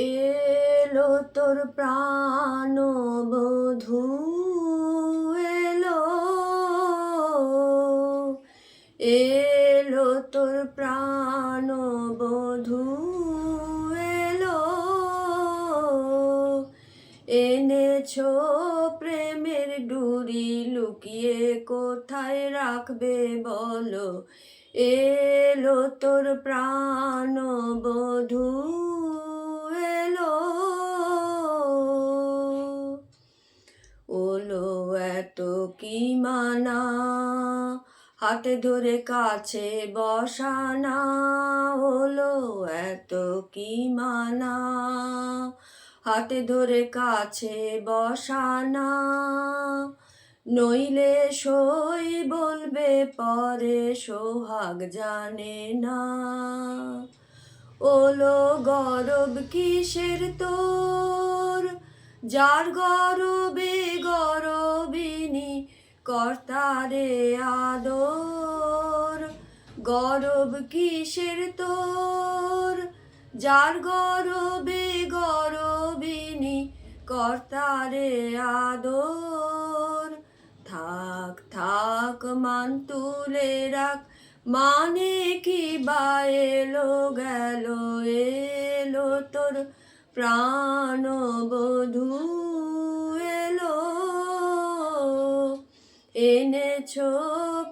এলো তোর প্রাণ বধূ এলো। এলো তোর প্রাণ বধূ এলো। এনেছো প্রেমের ডুরি, লুকিয়ে কোথায় রাখবে বলো? এলো তোর প্রাণ কি মানা হাতে ধরে কাছে বসানা হলো এত কি মানা? হাতে ধরে কাছে বসানা, নইলে সই বলবে পরে সোহাগ জানে না। ওলো গরব কিসের তোর? যার গরবে কর্তারে আদর। গরব কিসের তোর? যার গরবে গরবিনী কর্তারে আদর। থাক থাক, মান তুলে রাখ মানে কি বা এলো গেল, এলো তোর প্রাণ বধূ এনেছো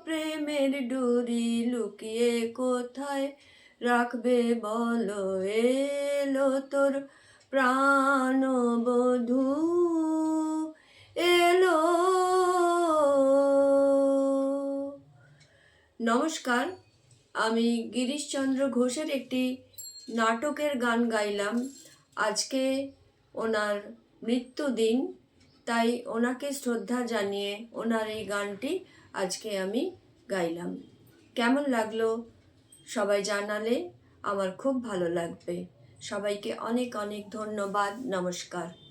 প্রেমের ডুরি লুকিয়ে কোথায়? রাখবে বলো, এলো তোর প্রাণ বধূ এলো। নমস্কার, আমি গিরিশচন্দ্র ঘোষের একটি নাটকের গান গাইলাম। আজকে ওনার মৃত্যুদিন। তাই ওনাকে শ্রদ্ধা জানিয়ে ওনার এই গানটি আজকে আমি গাইলাম। কেমন লাগল? সবাই জানালে আমার খুব ভালো লাগবে। সবাইকে অনেক অনেক ধন্যবাদ। নমস্কার।